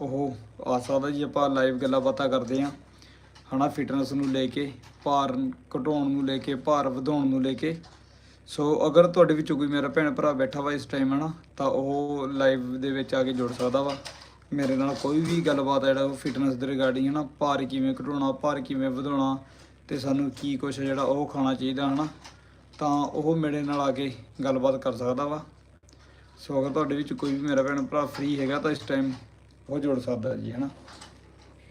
ਉਹ ਆ ਸਕਦਾ ਜੀ ਆਪਾਂ ਲਾਈਵ ਗੱਲਾਂ ਬਾਤਾਂ ਕਰਦੇ ਆ ਹਨਾ ਫਿਟਨੈਸ ਨੂੰ ਲੈ ਕੇ, ਭਾਰ ਘਟਾਉਣ ਨੂੰ ਲੈ ਕੇ, ਭਾਰ ਵਧਾਉਣ ਨੂੰ ਲੈ ਕੇ। ਸੋ ਅਗਰ ਤੁਹਾਡੇ ਵਿੱਚੋਂ ਕੋਈ ਮੇਰਾ ਭੈਣ ਭਰਾ ਬੈਠਾ ਵਾ ਇਸ ਟਾਈਮ ਹਨਾ, ਤਾਂ ਉਹ ਲਾਈਵ ਦੇ ਵਿੱਚ ਆ ਕੇ ਜੁੜ ਸਕਦਾ ਵਾ। ਮੇਰੇ ਨਾਲ ਕੋਈ ਵੀ ਗੱਲਬਾਤ ਆ ਜਿਹੜਾ ਉਹ ਫਿਟਨੈਸ ਦੇ ਰਿਗਾਰਡਿੰਗ ਹਨਾ, ਭਾਰ ਕਿਵੇਂ ਘਟਾਉਣਾ, ਭਾਰ ਕਿਵੇਂ ਵਧਾਉਣਾ ਤੇ ਸਾਨੂੰ ਕੀ ਕੁਛ ਜਿਹੜਾ ਉਹ ਖਾਣਾ ਚਾਹੀਦਾ, ਹਨਾ, ਤਾਂ ਉਹ ਮੇਰੇ ਨਾਲ ਆ ਕੇ ਗੱਲਬਾਤ ਕਰ ਸਕਦਾ ਵਾ। ਸੋ ਅਗਰ ਤੁਹਾਡੇ ਵਿੱਚ ਕੋਈ ਵੀ ਮੇਰਾ ਭੈਣ ਭਰਾ ਫ੍ਰੀ ਹੈਗਾ ਤਾਂ ਇਸ ਟਾਈਮ ਉਹ ਜੁੜ ਸਕਦਾ ਜੀ, ਹਨਾ?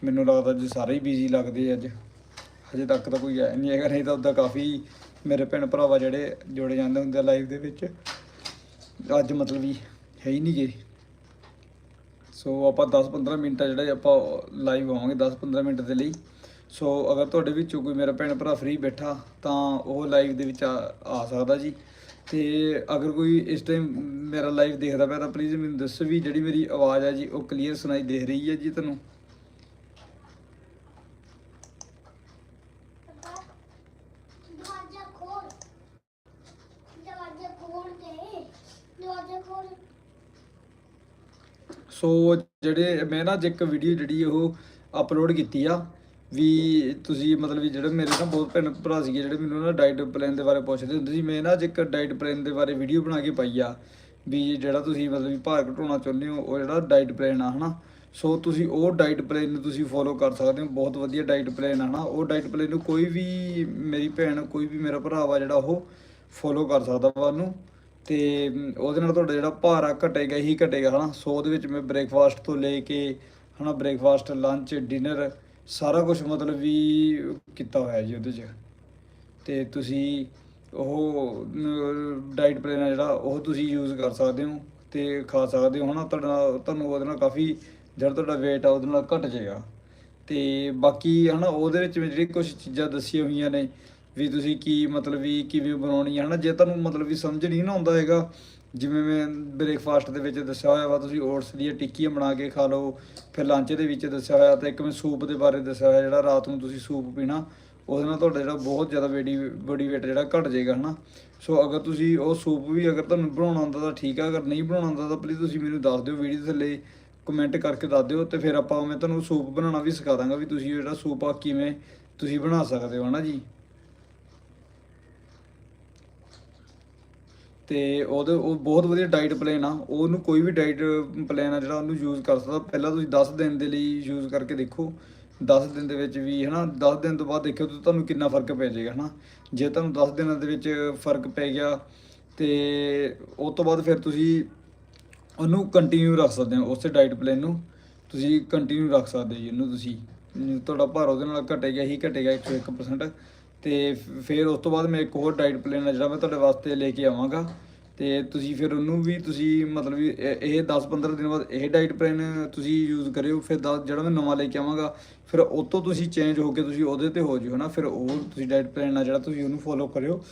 ਮੈਨੂੰ ਲੱਗਦਾ ਜੀ ਸਾਰੇ ਹੀ ਬਿਜ਼ੀ ਲੱਗਦੇ ਅੱਜ। ਹਜੇ ਤੱਕ ਤਾਂ ਕੋਈ ਆਇਆ ਨਹੀਂ ਹੈਗਾ, ਨਹੀਂ ਤਾਂ ਉਦਾਂ ਕਾਫੀ ਮੇਰੇ ਭੈਣ ਭਰਾਵਾ ਜਿਹੜੇ ਜੁੜ ਜਾਂਦੇ ਹੁੰਦੇ ਆ ਲਾਈਵ ਦੇ ਵਿੱਚ, ਅੱਜ ਮਤਲਬ ਵੀ ਹੈ ਹੀ ਨਹੀਂ ਗੇ। ਸੋ ਆਪਾਂ 10-15 ਮਿੰਟ ਆ ਜਿਹੜਾ ਆਪਾਂ ਲਾਈਵ ਆਵਾਂਗੇ 10-15 ਮਿੰਟ ਦੇ ਲਈ। ਸੋ ਅਗਰ ਤੁਹਾਡੇ ਵਿੱਚੋਂ ਕੋਈ ਮੇਰਾ ਭੈਣ ਭਰਾ ਫ੍ਰੀ ਬੈਠਾ, ਤਾਂ ਉਹ ਲਾਈਵ ਦੇ ਵਿੱਚ ਆ ਆ ਸਕਦਾ ਜੀ। ਤੇ ਅਗਰ ਕੋਈ ਇਸ ਟਾਈਮ ਮੇਰਾ ਲਾਈਵ ਦੇਖਦਾ ਪਿਆ ਤਾਂ ਪਲੀਜ਼ ਮੈਨੂੰ ਦੱਸੋ ਵੀ ਜਿਹੜੀ ਮੇਰੀ ਆਵਾਜ਼ ਆ ਜੀ ਉਹ ਕਲੀਅਰ ਸੁਣਾਈ ਦੇ ਰਹੀ ਹੈ ਜੀ ਤੁਹਾਨੂੰ? ਸੋ ਜਿਹੜੇ ਮੈਂ ਨਾ ਅੱਜ ਇੱਕ ਵੀਡੀਓ ਜਿਹੜੀ ਉਹ ਅਪਲੋਡ ਕੀਤੀ ਆ। ਵੀ ਤੁਸੀਂ ਮਤਲਬ ਵੀ ਜਿਹੜੇ ਮੇਰੇ ਨਾ ਬਹੁਤ ਭੈਣ ਭਰਾ ਸੀਗੇ ਜਿਹੜੇ ਮੈਨੂੰ ਨਾ ਡਾਈਟ ਪਲਾਨ ਦੇ ਬਾਰੇ ਪੁੱਛਦੇ ਹੁੰਦੇ ਸੀ, ਮੈਂ ਨਾ ਅੱਜ ਇੱਕ ਡਾਈਟ ਪਲਾਨ ਦੇ ਬਾਰੇ ਵੀਡੀਓ ਬਣਾ ਕੇ ਪਾਈ ਆ ਵੀ ਜਿਹੜਾ ਤੁਸੀਂ ਮਤਲਬ ਵੀ ਭਾਰ ਘਟਾਉਣਾ ਚਾਹੁੰਦੇ ਹੋ, ਉਹ ਜਿਹੜਾ ਡਾਈਟ ਪਲਾਨ ਆ, ਹਨਾ? ਸੋ ਤੁਸੀਂ ਉਹ ਡਾਈਟ ਪਲਾਨ ਨੂੰ ਤੁਸੀਂ ਫੋਲੋ ਕਰ ਸਕਦੇ ਹੋ, ਬਹੁਤ ਵਧੀਆ ਡਾਈਟ ਪਲਾਨ ਆ, ਹਨਾ? ਉਹ ਡਾਈਟ ਪਲਾਨ ਨੂੰ ਕੋਈ ਵੀ ਮੇਰੀ ਭੈਣ, ਕੋਈ ਵੀ ਮੇਰਾ ਭਰਾ ਵਾ ਜਿਹੜਾ ਉਹ ਫੋਲੋ ਕਰ ਸਕਦਾ ਵਾ ਉਹਨੂੰ ਤੇ ਉਹਦੇ ਨਾਲ ਤੁਹਾਡਾ ਜਿਹੜਾ ਭਾਰ ਆ ਘਟੇਗਾ ਹੀ ਘਟੇਗਾ, ਹਨਾ? ਸੋ ਉਹਦੇ ਵਿੱਚ ਮੈਂ ਬ੍ਰੇਕਫਾਸਟ ਤੋਂ ਲੈ ਕੇ, ਹਨਾ? ਬ੍ਰੇਕਫਾਸਟ ਲੰਚ ਡਿਨਰ ਸਾਰਾ ਕੁਝ ਮਤਲਬ ਵੀ ਕੀਤਾ ਹੋਇਆ ਜੀ ਉਹਦੇ 'ਚ। ਤੇ ਤੁਸੀਂ ਉਹ ਡਾਈਟ ਪਲਾਨ ਆ ਜਿਹੜਾ, ਉਹ ਤੁਸੀਂ ਯੂਜ਼ ਕਰ ਸਕਦੇ ਹੋ ਤੇ ਖਾ ਸਕਦੇ ਹੋ, ਹਨਾ? ਤੁਹਾਡਾ, ਤੁਹਾਨੂੰ ਉਹਦੇ ਨਾਲ ਕਾਫੀ, ਜਿਹੜਾ ਤੁਹਾਡਾ weight ਆ, ਉਹਦੇ ਨਾਲ ਘਟ ਜਾਏਗਾ। ਤੇ ਬਾਕੀ, ਹਨਾ, ਉਹਦੇ ਵਿੱਚ ਮੈਂ ਜਿਹੜੀ ਕੁਝ ਚੀਜ਼ਾਂ ਦੱਸੀਆਂ ਹੋਈਆਂ ਨੇ, ਵੀ ਤੁਸੀਂ ਕੀ ਮਤਲਬ ਵੀ ਕਿਵੇਂ ਬਣਾਉਣੀ ਹੈ ਹਨਾ? ਜੇ ਤੁਹਾਨੂੰ ਮਤਲਬ ਵੀ ਸਮਝ ਨਹੀਂ ਨਾ ਆਉਂਦਾ ਹੈਗਾ ਜਿਵੇਂ ਮੈਂ ਬ੍ਰੇਕਫਾਸਟ ਦੇ ਵਿੱਚ ਦੱਸਿਆ ਹੋਇਆ ਵਾ, ਤੁਸੀਂ ਓਟਸ ਦੀਆਂ ਟਿੱਕੀਆਂ ਬਣਾ ਕੇ ਖਾ ਲਓ, ਫਿਰ ਲੰਚ ਦੇ ਵਿੱਚ ਦੱਸਿਆ ਹੋਇਆ ਤੇ ਇੱਕ ਮੈਂ ਸੂਪ ਦੇ ਬਾਰੇ ਦੱਸਿਆ ਹੋਇਆ, ਜਿਹੜਾ ਰਾਤ ਨੂੰ ਤੁਸੀਂ ਸੂਪ ਪੀਣਾ, ਉਹਦੇ ਨਾਲ ਤੁਹਾਡਾ ਜਿਹੜਾ ਬਹੁਤ ਜ਼ਿਆਦਾ ਬੇਡੀ ਬੋਡੀ weight ਜਿਹੜਾ ਘਟ ਜਾਏਗਾ, ਹਨਾ? ਸੋ ਅਗਰ ਤੁਸੀਂ ਉਹ ਸੂਪ ਵੀ ਅਗਰ ਤੁਹਾਨੂੰ ਬਣਾਉਣਾ ਆਉਂਦਾ ਤਾਂ ਠੀਕ ਆ, ਅਗਰ ਨਹੀਂ ਬਣਾਉਣਾ ਆਉਂਦਾ ਤਾਂ ਪਲੀਜ਼ ਤੁਸੀਂ ਮੈਨੂੰ ਦੱਸ ਦਿਓ ਵੀਡੀਓ ਥੱਲੇ ਕਮੈਂਟ ਕਰਕੇ ਦੱਸ ਦਿਓ ਤੇ ਫਿਰ ਆਪਾਂ ਮੈਂ ਤੁਹਾਨੂੰ ਸੂਪ ਬਣਾਉਣਾ ਵੀ ਸਿਖਾ ਦਾਂਗਾ ਵੀ ਤੁਸੀਂ ਜਿਹੜਾ ਸੂਪ ਆ ਕਿਵੇਂ ਤੁਸੀਂ ਬਣਾ ਸਕਦੇ ਹੋ, ਹਨਾ ਜੀ? ਤੇ ਉਹਦੇ ਉਹ ਬਹੁਤ ਵਧੀਆ ਡਾਈਟ ਪਲਾਨ ਆ। ਉਹਨੂੰ ਕੋਈ ਵੀ ਡਾਈਟ ਪਲਾਨ ਆ ਜਿਹੜਾ ਉਹਨੂੰ ਯੂਜ਼ ਕਰ ਸਕਦਾ। ਪਹਿਲਾਂ ਤੁਸੀਂ 10 ਦਿਨ ਦੇ ਲਈ ਯੂਜ਼ ਕਰਕੇ ਦੇਖੋ। 10 ਦਿਨ ਦੇ ਵਿੱਚ ਵੀ ਹਨਾ 10 ਦਿਨ ਤੋਂ ਬਾਅਦ ਦੇਖਿਓ ਤੁਹਾਨੂੰ ਕਿੰਨਾ ਫ਼ਰਕ ਪੈ ਜਾਏਗਾ ਹਨਾ। ਜੇ ਤੁਹਾਨੂੰ 10 ਦਿਨਾਂ ਦੇ ਵਿੱਚ ਫ਼ਰਕ ਪੈ ਗਿਆ ਤੇ ਉਸ ਤੋਂ ਬਾਅਦ ਫਿਰ ਤੁਸੀਂ ਉਹਨੂੰ ਕੰਟੀਨਿਊ ਰੱਖ ਸਕਦੇ ਹੋ ਉਸੇ ਡਾਈਟ ਪਲਾਨ ਨੂੰ। ਤੁਸੀਂ ਕੰਟੀਨਿਊ ਰੱਖ ਸਕਦੇ ਜੀ ਇਹਨੂੰ ਤੁਸੀਂ। ਤੁਹਾਡਾ ਭਾਰ ਉਹਦੇ ਨਾਲ ਘਟੇਗਾ ਹੀ ਘਟੇਗਾ 101% ਤੇ ਫਿਰ ਉਸ ਤੋਂ ਬਾਅਦ ਮੈਂ ਇੱਕ ਹੋਰ ਡਾਈਟ ਪਲਾਨ ਆ ਜਿਹੜਾ ਮੈਂ ਤੁਹਾਡੇ ਵਾਸਤੇ ਲੈ ਕੇ ਆਵਾਂਗਾ। ਤੇ ਤੁਸੀਂ ਫਿਰ ਉਹਨੂੰ ਵੀ ਤੁਸੀਂ ਮਤਲਬ ਵੀ ਇਹ- ਇਹ 10-15 ਦਿਨ ਬਾਅਦ ਇਹ ਡਾਈਟ ਪਲਾਨ ਤੁਸੀਂ ਯੂਜ਼ ਕਰਿਓ, ਫਿਰ ਦਸ- ਜਿਹੜਾ ਮੈਂ ਨਵਾਂ ਲੈ ਕੇ ਆਵਾਂਗਾ, ਫਿਰ ਉਹ ਤੋਂ ਤੁਸੀਂ ਚੇਂਜ ਹੋ ਕੇ ਤੁਸੀਂ ਉਹਦੇ ਤੇ ਹੋ ਜਿਓ, ਹਨਾ? ਫਿਰ ਉਹ ਤੁਸੀਂ ਡਾਈਟ ਪਲਾਨ ਆ ਜਿਹੜਾ ਤੁਸੀਂ ਉਹਨੂੰ ਫੋਲੋ ਕਰਿਓ।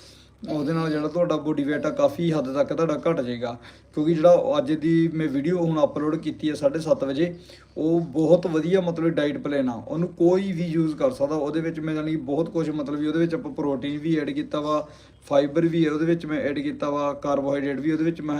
ਉਹਦੇ ਨਾਲ ਜਿਹੜਾ ਤੁਹਾਡਾ ਬੋਡੀ weight ਆ ਕਾਫੀ ਹੱਦ ਤੱਕ ਤੁਹਾਡਾ ਘਟ ਜਾਏਗਾ। ਕਿਉਂਕਿ ਜਿਹੜਾ ਅੱਜ ਦੀ ਮੈਂ ਵੀਡੀਓ ਹੁਣ ਅਪਲੋਡ ਕੀਤੀ ਹੈ 7:30 ਵਜੇ, ਉਹ ਬਹੁਤ ਵਧੀਆ ਮਤਲਬ ਡਾਈਟ ਪਲਾਨ ਆ। ਉਹਨੂੰ ਕੋਈ ਵੀ ਯੂਜ਼ ਕਰ ਸਕਦਾ। ਉਹਦੇ ਵਿੱਚ ਮੈਂ ਜਾਨੀ ਬਹੁਤ ਕੁਝ ਮਤਲਬ ਵੀ ਉਹਦੇ ਵਿੱਚ ਆਪਾਂ ਪ੍ਰੋਟੀਨ ਵੀ ਐਡ ਕੀਤਾ ਵਾ ਫਾਈਬਰ ਵੀ ਹੈ ਉਹਦੇ ਵਿੱਚ ਮੈਂ ਐਡ ਕੀਤਾ ਵਾ ਕਾਰਬੋਹਾਈਡਰੇਟ ਵੀ ਉਹਦੇ ਵਿੱਚ ਮੈਂ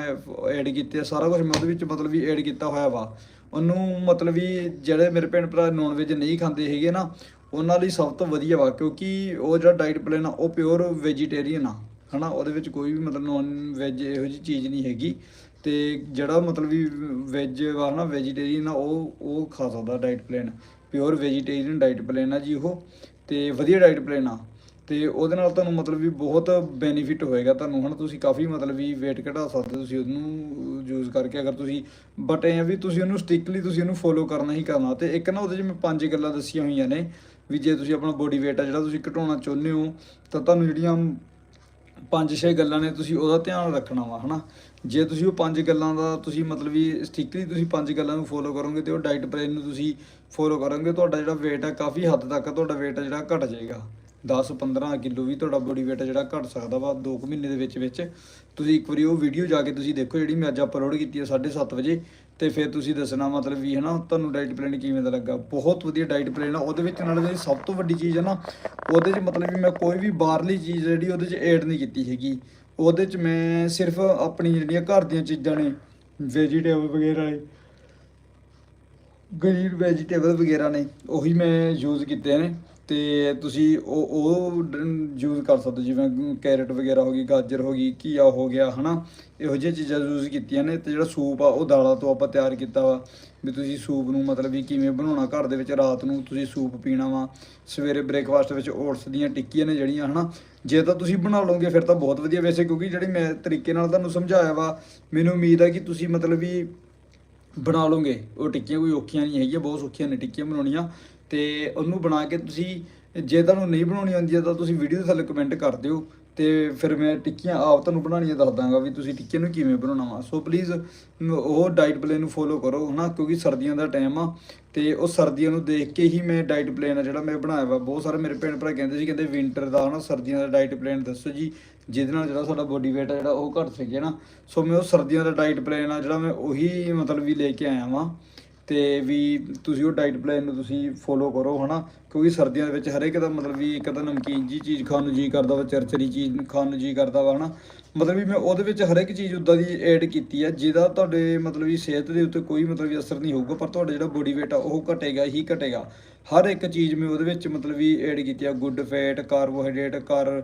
ਐਡ ਕੀਤੇ ਆ, ਸਾਰਾ ਕੁਝ ਮੈਂ ਉਹਦੇ ਵਿੱਚ ਮਤਲਬ ਵੀ ਐਡ ਕੀਤਾ ਹੋਇਆ ਵਾ। ਉਹਨੂੰ ਮਤਲਬ ਵੀ ਜਿਹੜੇ ਮੇਰੇ ਭੈਣ ਭਰਾ ਨੌਨ ਵੈਜ ਨਹੀਂ ਖਾਂਦੇ ਹੈਗੇ ਨਾ, ਉਹਨਾਂ ਲਈ ਸਭ ਤੋਂ ਵਧੀਆ ਵਾ। ਕਿਉਂਕਿ ਉਹ ਜਿਹੜਾ ਡਾਈਟ ਪਲਾਨ ਆ, ਉਹ ਪਿਓਰ ਵੈਜੀਟੇਰੀਅਨ ਆ। ਹਨਾ, ਉਹਦੇ ਵਿੱਚ ਕੋਈ ਵੀ ਮਤਲਬ ਨੌਨ ਵੈਜ ਇਹੋ ਜਿਹੀ ਚੀਜ਼ ਨਹੀਂ ਹੈਗੀ। ਤੇ ਜਿਹੜਾ ਮਤਲਬ ਵੀ ਵੈਜ ਵਾ ਨਾ ਵੈਜੀਟੇਰੀਅਨ ਆ, ਉਹ ਉਹ ਖਾ ਸਕਦਾ diet plan pure vegetarian diet plan ਆ ਜੀ ਉਹ, ਤੇ ਵਧੀਆ ਡਾਈਟ ਪਲਾਨ ਆ। ਤੇ ਉਹਦੇ ਨਾਲ ਤੁਹਾਨੂੰ ਮਤਲਬ ਵੀ ਬਹੁਤ ਬੈਨੀਫਿਟ ਹੋਏਗਾ ਤੁਹਾਨੂੰ, ਹਨਾ। ਤੁਸੀਂ ਕਾਫੀ ਮਤਲਬ ਵੀ weight ਘਟਾ ਸਕਦੇ ਹੋ, ਤੁਸੀਂ ਉਹਨੂੰ ਯੂਜ਼ ਕਰਕੇ ਅਗਰ ਤੁਸੀਂ ਬਟ ਇਹ ਆ ਵੀ ਤੁਸੀਂ ਉਹਨੂੰ ਸਟ੍ਰਿਕਟਲੀ ਤੁਸੀਂ ਉਹਨੂੰ ਫੋਲੋ ਕਰਨਾ ਹੀ ਕਰਨਾ। ਤੇ ਇੱਕ ਨਾ ਉਹਦੇ 'ਚ ਮੈਂ ਪੰਜ ਗੱਲਾਂ ਦੱਸੀਆਂ ਹੋਈਆਂ ਨੇ, ਵੀ ਜੇ ਤੁਸੀਂ ਆਪਣਾ ਬੋਡੀ weight ਆ ਜਿਹੜਾ ਤੁਸੀਂ ਘਟਾਉਣਾ ਚਾਹੁੰਦੇ ਹੋ, ਤਾਂ ਤੁਹਾਨੂੰ ਜਿਹੜੀਆਂ ਪੰਜ ਛੇ ਗੱਲਾਂ ਨੇ, ਤੁਸੀਂ ਉਹਦਾ ਧਿਆਨ ਰੱਖਣਾ ਵਾ, ਹਨਾ? ਜੇ ਤੁਸੀਂ ਉਹ ਪੰਜ ਗੱਲਾਂ ਦਾ ਤੁਸੀਂ ਮਤਲਬ ਵੀ ਸਟ੍ਰਿਕਟਲੀ ਤੁਸੀਂ ਪੰਜ ਗੱਲਾਂ ਨੂੰ ਫੋਲੋ ਕਰੋਗੇ ਤੇ ਉਹ ਡਾਈਟ ਪਲਾਨ ਨੂੰ ਤੁਸੀਂ ਫੋਲੋ ਕਰੋਗੇ, ਤੁਹਾਡਾ ਜਿਹੜਾ weight ਹੈ ਕਾਫੀ ਹੱਦ ਤੱਕ ਤੁਹਾਡਾ weight ਜਿਹੜਾ ਘਟ ਜਾਏਗਾ। 10 15 ਕਿਲੋ ਵੀ ਤੁਹਾਡਾ ਬੋਡੀ weight ਜਿਹੜਾ ਘਟ ਸਕਦਾ ਵਾ 2 ਮਹੀਨੇ ਦੇ ਵਿੱਚ ਵਿੱਚ ਤੁਸੀਂ ਇੱਕ ਵਾਰੀ ਉਹ ਵੀਡੀਓ ਜਾ ਕੇ ਤੁਸੀਂ ਦੇਖੋ ਜਿਹੜੀ ਮੈਂ ਅੱਜ ਅਪਲੋਡ ਕੀਤੀ ਹੈ 7:30 ਵਜੇ। ਤੇ ਫਿਰ ਤੁਸੀਂ ਦੱਸਣਾ ਮਤਲਬ ਵੀ ਹੈ ਨਾ ਤੁਹਾਨੂੰ ਡਾਈਟ ਪਲਾਨ ਕਿਵੇਂ ਦਾ ਲੱਗਾ? ਬਹੁਤ ਵਧੀਆ ਡਾਈਟ ਪਲਾਨ ਆ, ਉਹਦੇ ਵਿੱਚ ਨਾਲ ਜਿਹੜੀ ਸਭ ਤੋਂ ਵੱਡੀ ਚੀਜ਼ ਹੈ ਨਾ, ਉਹਦੇ 'ਚ ਮਤਲਬ ਵੀ ਮੈਂ ਕੋਈ ਵੀ ਬਾਹਰਲੀ ਚੀਜ਼ ਜਿਹੜੀ ਉਹਦੇ 'ਚ ਐਡ ਨਹੀਂ ਕੀਤੀ ਹੈਗੀ। ਉਹਦੇ 'ਚ ਮੈਂ ਸਿਰਫ ਆਪਣੀ ਜਿਹੜੀਆਂ ਘਰ ਦੀਆਂ ਚੀਜ਼ਾਂ ਨੇ ਵੈਜੀਟੇਬਲ ਵਗੈਰਾ ਨੇ ਗ੍ਰੀਨ ਵੈਜੀਟੇਬਲ ਵਗੈਰਾ ਨੇ, ਉਹੀ ਮੈਂ ਯੂਜ਼ ਕੀਤੇ ਨੇ। ਤੇ ਤੁਸੀਂ ਉਹ ਉਹ ਯੂਜ਼ ਕਰ ਸਕਦੇ ਹੋ, ਜਿਵੇਂ ਕੈਰਟ ਵਗੈਰਾ ਹੋ ਗਈ ਗਾਜਰ ਹੋ ਗਈ ਘੀਆ ਹੋ ਗਿਆ ਹਨਾ? ਇਹੋ ਜਿਹੀਆਂ ਚੀਜ਼ਾਂ ਯੂਜ਼ ਕੀਤੀਆਂ ਨੇ ਤੇ ਜਿਹੜਾ ਸੂਪ ਆ ਉਹ ਦਾਲਾਂ ਤੋਂ ਆਪਾਂ ਤਿਆਰ ਕੀਤਾ ਵਾ। ਵੀ ਤੁਸੀਂ ਸੂਪ ਨੂੰ ਮਤਲਬ ਵੀ ਕਿਵੇਂ ਬਣਾਉਣਾ ਘਰ ਦੇ ਵਿੱਚ ਰਾਤ ਨੂੰ ਤੁਸੀਂ ਸੂਪ ਪੀਣਾ ਵਾ। ਸਵੇਰੇ ਬ੍ਰੇਕਫਾਸਟ ਵਿੱਚ ਓਟਸ ਦੀਆਂ ਟਿੱਕੀਆਂ ਨੇ ਜਿਹੜੀਆਂ ਹਨਾ? ਜੇ ਤਾਂ ਤੁਸੀਂ ਬਣਾ ਲਓਗੇ ਫਿਰ ਤਾਂ ਬਹੁਤ ਵਧੀਆ। ਵੈਸੇ ਕਿਉਂਕਿ ਜਿਹੜੀ ਮੈਂ ਤਰੀਕੇ ਨਾਲ ਤੁਹਾਨੂੰ ਸਮਝਾਇਆ ਵਾ ਮੈਨੂੰ ਉਮੀਦ ਆ ਕਿ ਤੁਸੀਂ ਮਤਲਬ ਵੀ ਬਣਾ ਲਓਗੇ। ਉਹ ਟਿੱਕੀਆਂ ਕੋਈ ਔਖੀਆਂ ਨਹੀਂ ਹੈਗੀਆਂ ਬਹੁਤ ਸੌਖੀਆਂ ਨੇ ਟਿੱਕੀਆਂ ਬਣਾਉਣੀਆਂ। ਤੇ ਉਹਨੂੰ ਬਣਾ ਕੇ ਤੁਸੀਂ, ਜੇ ਤੁਹਾਨੂੰ ਨਹੀਂ ਬਣਾਉਣੀ ਆਉਂਦੀ ਤਾਂ ਤੁਸੀਂ ਵੀਡੀਓ ਦੇ ਥੱਲੇ ਕਮੈਂਟ ਕਰ ਦਿਓ ਤੇ ਫਿਰ ਮੈਂ ਟਿੱਕੀਆਂ ਆਪ ਤੁਹਾਨੂੰ ਬਣਾਉਣੀਆਂ ਦੱਸ ਦਾਂਗਾ ਵੀ ਤੁਸੀਂ ਟਿੱਕੀਆਂ ਨੂੰ ਕਿਵੇਂ ਬਣਾਉਣਾ ਵਾ। ਸੋ ਪਲੀਜ਼ ਉਹ ਡਾਈਟ ਪਲਾਨ ਨੂੰ ਫੋਲੋ ਕਰੋ, ਹਨਾ, ਕਿਉਂਕਿ ਸਰਦੀਆਂ ਦਾ ਟਾਈਮ ਆ ਤੇ ਉਹ ਸਰਦੀਆਂ ਨੂੰ ਦੇਖ ਕੇ ਹੀ ਮੈਂ ਡਾਈਟ ਪਲਾਨ ਆ ਜਿਹੜਾ ਮੈਂ ਬਣਾਇਆ ਵਾ। ਬਹੁਤ ਸਾਰੇ ਮੇਰੇ ਭੈਣ ਭਰਾ ਕਹਿੰਦੇ ਸੀ, ਕਹਿੰਦੇ ਵਿੰਟਰ ਦਾ, ਹਨਾ, ਸਰਦੀਆਂ ਦਾ ਡਾਈਟ ਪਲਾਨ ਦੱਸੋ ਜੀ, ਜਿਹਦੇ ਨਾਲ ਜਿਹੜਾ ਸਾਡਾ ਬੋਡੀ weight ਆ ਜਿਹੜਾ ਉਹ ਘਟ ਸਕੇ ਨਾ ਸੋ ਮੈਂ ਉਹ ਸਰਦੀਆਂ ਦਾ ਡਾਈਟ ਪਲਾਨ ਆ ਜਿਹੜਾ ਮੈਂ ਉਹੀ ਮਤਲਬ ਵੀ ਲੈ ਕੇ ਆਇਆ ਵਾਂ। ਤੇ ਵੀ ਤੁਸੀਂ ਉਹ ਡਾਈਟ ਪਲਾਨ ਨੂੰ ਤੁਸੀਂ ਫੋਲੋ ਕਰੋ, ਹਨਾ? ਕਿਉਂਕਿ ਸਰਦੀਆਂ ਦੇ ਵਿੱਚ ਹਰੇਕ ਦਾ ਮਤਲਬ ਵੀ ਇੱਕ ਤਾਂ ਨਮਕੀਨ ਜੀ ਚੀਜ਼ ਖਾਣ ਨੂੰ ਜੀ ਕਰਦਾ ਵਾ, ਚਰਚਰੀ ਚੀਜ਼ ਖਾਣ ਨੂੰ ਜੀ ਕਰਦਾ ਵਾ, ਹਨਾ? ਮਤਲਬ ਵੀ ਮੈਂ ਉਹਦੇ ਵਿੱਚ ਹਰੇਕ ਚੀਜ਼ ਉਦਾਂ ਦੀ ਐਡ ਕੀਤੀ ਹੈ ਜਿਹਦਾ ਤੁਹਾਡੇ ਮਤਲਬ ਵੀ ਸਿਹਤ ਦੇ ਉੱਤੇ ਕੋਈ ਮਤਲਬ ਵੀ ਅਸਰ ਨਹੀਂ ਹੋਊਗਾ, ਪਰ ਤੁਹਾਡਾ ਜਿਹੜਾ ਬੋਡੀ weight ਆ ਉਹ ਘਟੇਗਾ, ਹੀ ਘਟੇਗਾ। ਹਰ ਇੱਕ ਚੀਜ਼ ਮੈਂ ਉਹਦੇ ਵਿੱਚ ਮਤਲਬ ਵੀ ਐਡ ਕੀਤੀ ਆ ਗੁੱਡ ਫੈਟ ਕਾਰਬੋਹਾਈਡਰੇਟ ਕਰ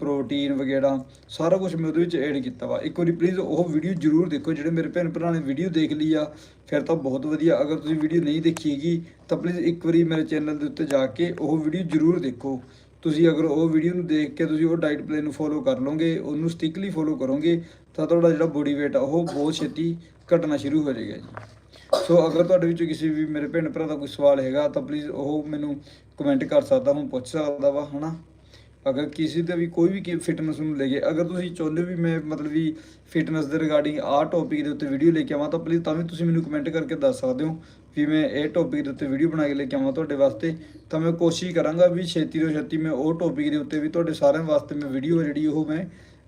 ਪ੍ਰੋਟੀਨ ਵਗੈਰਾ, ਸਾਰਾ ਕੁਝ ਮੈਂ ਉਹਦੇ ਵਿੱਚ ਐਡ ਕੀਤਾ ਵਾ। ਇੱਕ ਵਾਰੀ ਪਲੀਜ਼ ਉਹ ਵੀਡੀਓ ਜਰੂਰ ਦੇਖੋ, ਜਿਹੜੇ ਮੇਰੇ ਭੈਣ ਭਰਾ ਨੇ ਵੀਡੀਓ ਦੇਖ ਲਈ ਆ, ਫਿਰ ਤਾਂ ਬਹੁਤ ਵਧੀਆ। ਅਗਰ ਤੁਸੀਂ ਵੀਡੀਓ ਨਹੀਂ ਦੇਖੀ ਹੈਗੀ, ਤਾਂ ਪਲੀਜ਼ ਇੱਕ ਵਾਰੀ ਮੇਰੇ ਚੈਨਲ ਦੇ ਉੱਤੇ ਜਾ ਕੇ ਉਹ ਵੀਡੀਓ ਜਰੂਰ ਦੇਖੋ। ਤੁਸੀਂ ਅਗਰ ਉਹ ਵੀਡੀਓ ਨੂੰ ਦੇਖ ਕੇ ਤੁਸੀਂ ਉਹ ਡਾਈਟ ਪਲਾਨ ਨੂੰ ਫੋਲੋ ਕਰ ਲਓਗੇ, ਉਹਨੂੰ ਸਟਿਕਲੀ ਫੋਲੋ ਕਰੋਗੇ, ਤਾਂ ਤੁਹਾਡਾ ਜਿਹੜਾ ਬੋਡੀ weight ਆ, ਉਹ ਬਹੁਤ ਛੇਤੀ ਘਟਣਾ ਸ਼ੁਰੂ ਹੋ ਜਾਏਗਾ ਜੀ। ਸੋ ਅਗਰ ਤੁਹਾਡੇ ਵਿੱਚੋਂ ਕਿਸੇ ਵੀ ਮੇਰੇ ਭੈਣ ਭਰਾ ਦਾ ਕੋਈ ਸਵਾਲ ਹੈਗਾ, ਤਾਂ ਪਲੀਜ਼ ਉਹ ਮੈਨੂੰ ਕਮੈਂਟ ਕਰ ਸਕਦਾ ਹੁਣ ਪੁੱਛ ਸਕਦਾ ਵਾ, ਹਨਾ? ਅਗਰ ਕਿਸੇ ਦਾ ਵੀ ਕੋਈ ਵੀ ਫਿਟਨੈਸ ਨੂੰ ਲੈ ਕੇ, ਅਗਰ ਤੁਸੀਂ ਚਾਹੁੰਦੇ ਹੋ ਵੀ ਮੈਂ ਮਤਲਬ ਵੀ ਫਿਟਨੈਸ ਦੇ ਰਿਗਾਰਡਿੰਗ ਆਹ ਟੌਪਿਕ ਦੇ ਉੱਤੇ ਵੀਡੀਓ ਲੈ ਕੇ ਆਵਾਂ, ਤਾਂ ਪਲੀਜ਼ ਤਾਂ ਵੀ ਤੁਸੀਂ ਮੈਨੂੰ ਕਮੈਂਟ ਕਰਕੇ ਦੱਸ ਸਕਦੇ ਹੋ ਵੀ ਮੈਂ ਇਹ ਟੌਪਿਕ ਦੇ ਉੱਤੇ ਵੀਡੀਓ ਬਣਾ ਕੇ ਲੈ ਕੇ ਆਵਾਂ ਤੁਹਾਡੇ ਵਾਸਤੇ। ਤਾਂ ਮੈਂ ਕੋਸ਼ਿਸ਼ ਕਰਾਂਗਾ ਵੀ ਛੇਤੀ ਤੋਂ ਛੇਤੀ ਮੈਂ ਉਹ ਟੌਪਿਕ ਦੇ ਉੱਤੇ ਵੀ ਤੁਹਾਡੇ ਸਾਰਿਆਂ ਵਾਸਤੇ ਮੈਂ ਵੀਡੀਓ ਜਿਹੜੀ ਉਹ ਮੈਂ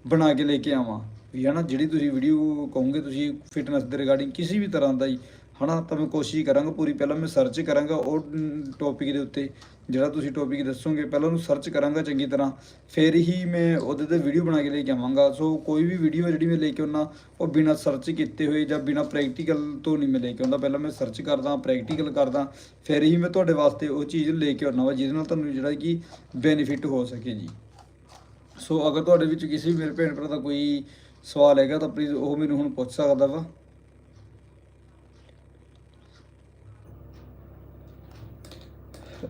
ਬਣਾ ਕੇ ਲੈ ਕੇ ਆਵਾਂ। ਵੀ ਹਨਾ, ਜਿਹੜੀ ਤੁਸੀਂ ਵੀਡੀਓ ਕਹੋਗੇ ਤੁਸੀਂ ਫਿਟਨੈਸ ਦੇ ਰਿਗਾਰਡਿੰਗ ਕਿਸੇ ਵੀ ਤਰ੍ਹਾਂ ਦਾ ਹੀ ਹਨਾ ਤਾਂ ਮੈਂ ਕੋਸ਼ਿਸ਼ ਕਰਾਂਗਾ, ਪੂਰੀ ਪਹਿਲਾਂ ਮੈਂ ਸਰਚ ਕਰਾਂਗਾ ਉਹ ਟੌਪਿਕ ਦੇ ਉੱਤੇ, ਜਿਹੜਾ ਤੁਸੀਂ ਟੌਪਿਕ ਦੱਸੋਗੇ, ਪਹਿਲਾਂ ਉਹਨੂੰ ਸਰਚ ਕਰਾਂਗਾ ਚੰਗੀ ਤਰ੍ਹਾਂ, ਫਿਰ ਹੀ ਮੈਂ ਉਹਦੇ ਤੇ ਵੀਡੀਓ ਬਣਾ ਕੇ ਲੈ ਕੇ ਆਵਾਂਗਾ। ਸੋ ਕੋਈ ਵੀ ਵੀਡੀਓ ਜਿਹੜੀ ਮੈਂ ਲੈ ਕੇ ਆਉਣਾ ਉਹ ਬਿਨਾਂ ਸਰਚ ਕੀਤੇ ਹੋਏ ਜਾਂ ਬਿਨਾਂ ਪ੍ਰੈਕਟੀਕਲ ਤੋਂ ਨਹੀਂ ਮੈਂ ਲੈ ਕੇ ਆਉਂਦਾ। ਪਹਿਲਾਂ ਮੈਂ ਸਰਚ ਕਰਦਾ ਪ੍ਰੈਕਟੀਕਲ ਕਰਦਾ, ਫਿਰ ਹੀ ਮੈਂ ਤੁਹਾਡੇ ਵਾਸਤੇ ਉਹ ਚੀਜ਼ ਲੈ ਕੇ ਆਉਣਾ ਵਾ, ਜਿਹਦੇ ਨਾਲ ਤੁਹਾਨੂੰ ਜਿਹੜਾ ਕਿ ਬੈਨੀਫਿਟ ਹੋ ਸਕੇ ਜੀ। ਸੋ ਅਗਰ ਤੁਹਾਡੇ ਵਿੱਚ ਕਿਸੇ ਵੀ ਮੇਰੇ ਭੈਣ ਭਰਾ ਦਾ ਕੋਈ ਸਵਾਲ ਹੈਗਾ, ਤਾਂ ਪਲੀਜ਼ ਉਹ ਮੈਨੂੰ ਹੁਣ ਪੁੱਛ ਸਕਦਾ ਵਾ।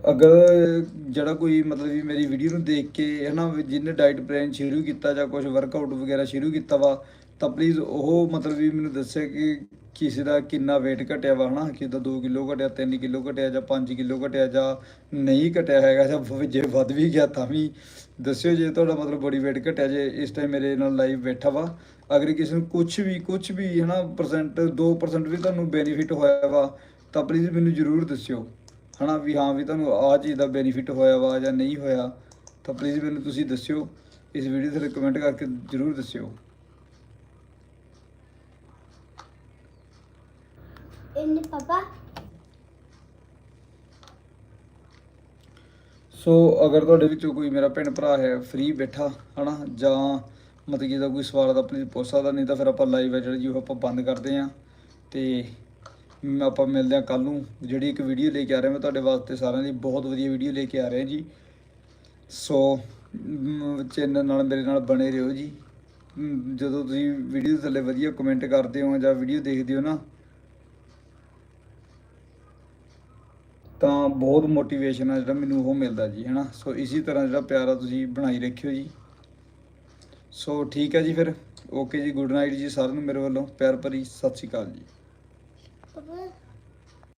ਅਗਰ ਜਿਹੜਾ ਕੋਈ ਮਤਲਬ ਵੀ ਮੇਰੀ ਵੀਡੀਓ ਨੂੰ ਦੇਖ ਕੇ, ਹੈ ਨਾ ਜਿਹਨੇ ਡਾਈਟ ਪਲਾਨ ਸ਼ੁਰੂ ਕੀਤਾ ਜਾਂ ਕੁਝ ਵਰਕਆਊਟ ਵਗੈਰਾ ਸ਼ੁਰੂ ਕੀਤਾ ਵਾ, ਤਾਂ ਪਲੀਜ਼ ਉਹ ਮਤਲਬ ਵੀ ਮੈਨੂੰ ਦੱਸੇ ਕਿ ਕਿਸੇ ਦਾ ਕਿੰਨਾ weight ਘਟਿਆ ਵਾ, ਹਨਾ, ਕਿਸੇ ਦਾ 2 ਕਿਲੋ ਘਟਿਆ 3 ਕਿਲੋ ਘਟਿਆ ਜਾਂ 5 ਕਿਲੋ ਘਟਿਆ ਜਾਂ ਨਹੀਂ ਘਟਿਆ ਹੈਗਾ ਜਾਂ ਜੇ ਵੱਧ ਵੀ ਗਿਆ ਤਾਂ ਵੀ, ਦੱਸਿਓ ਜੇ ਤੁਹਾਡਾ ਮਤਲਬ ਬੋਡੀ weight ਘਟਿਆ ਜੇ, ਇਸ ਟਾਈਮ ਮੇਰੇ ਨਾਲ ਲਾਈਵ ਬੈਠਾ ਵਾ। ਅਗਰ ਕਿਸੇ ਨੂੰ ਕੁਝ ਵੀ ਕੁਝ ਵੀ ਹਨਾ ਪਰਸੈਂਟ 2% ਵੀ ਤੁਹਾਨੂੰ ਬੈਨੀਫਿਟ ਹੋਇਆ ਵਾ, ਤਾਂ ਪਲੀਜ਼ ਮੈਨੂੰ ਜ਼ਰੂਰ ਦੱਸਿਓ। ਹਨਾ ਵੀ ਹਾਂ ਵੀ ਤੁਹਾਨੂੰ ਆਹ ਚੀਜ਼ ਦਾ ਬੈਨੀਫਿਟ ਹੋਇਆ ਵਾ ਜਾਂ ਨਹੀਂ ਹੋਇਆ ਤਾਂ ਪਲੀਜ਼ ਮੈਨੂੰ ਤੁਸੀਂ ਦੱਸਿਓ ਇਸ ਵੀਡੀਓ ਥੱਲੇ ਕਮੈਂਟ ਕਰਕੇ ਜ਼ਰੂਰ ਦੱਸਿਓ। ਇਹਨੇ ਪਾਪਾ। ਸੋ ਅਗਰ ਤੁਹਾਡੇ ਵਿੱਚੋਂ ਕੋਈ ਮੇਰਾ ਭੈਣ ਭਰਾ ਹੈ ਫ੍ਰੀ ਬੈਠਾ ਹਨਾ ਜਾਂ ਮਤਲਬ ਕਿ ਦਾ ਕੋਈ ਸਵਾਲ ਦਾ ਪਲੀਜ਼ ਪੁੱਛ ਸਕਦਾ ਨਹੀਂ ਤਾਂ ਫਿਰ ਆਪਾਂ ਲਾਈਵ ਹੈ ਜਿਹੜੀ ਜੀ ਉਹ ਆਪਾਂ ਬੰਦ ਕਰਦੇ ਆਂ ਤੇ ਆਪਾਂ ਮਿਲਦੇ ਹਾਂ ਕੱਲ ਨੂੰ, ਜਿਹੜੀ ਇੱਕ ਵੀਡੀਓ ਲੈ ਕੇ ਆ ਰਿਹਾ ਮੈਂ ਤੁਹਾਡੇ ਵਾਸਤੇ ਸਾਰਿਆਂ ਲਈ, ਬਹੁਤ ਵਧੀਆ ਵੀਡੀਓ ਲੈ ਕੇ ਆ ਰਿਹਾ ਜੀ। ਸੋ ਚੈਨਲ ਨਾਲ ਮੇਰੇ ਨਾਲ ਬਣੇ ਰਹੋ ਜੀ। ਜਦੋਂ ਤੁਸੀਂ ਵੀਡੀਓ ਥੱਲੇ ਵਧੀਆ ਕਮੈਂਟ ਕਰਦੇ ਹੋ ਜਾਂ ਵੀਡੀਓ ਦੇਖਦੇ ਹੋ ਨਾ, ਤਾਂ ਬਹੁਤ ਮੋਟੀਵੇਸ਼ਨ ਆ ਜਿਹੜਾ ਮੈਨੂੰ ਉਹ ਮਿਲਦਾ ਜੀ, ਹੈਨਾ? ਸੋ ਇਸੇ ਤਰ੍ਹਾਂ ਜਿਹੜਾ ਪਿਆਰ ਆ ਤੁਸੀਂ ਬਣਾਈ ਰੱਖਿਓ ਜੀ। ਸੋ ਠੀਕ ਹੈ ਜੀ ਫਿਰ। ਓਕੇ ਜੀ ਗੁੱਡ ਨਾਈਟ ਜੀ ਸਾਰਿਆਂ ਨੂੰ ਮੇਰੇ ਵੱਲੋਂ। ਪਿਆਰ ਭਰੀ ਸਤਿ ਸ਼੍ਰੀ ਅਕਾਲ ਜੀ। ਪਾਪਾ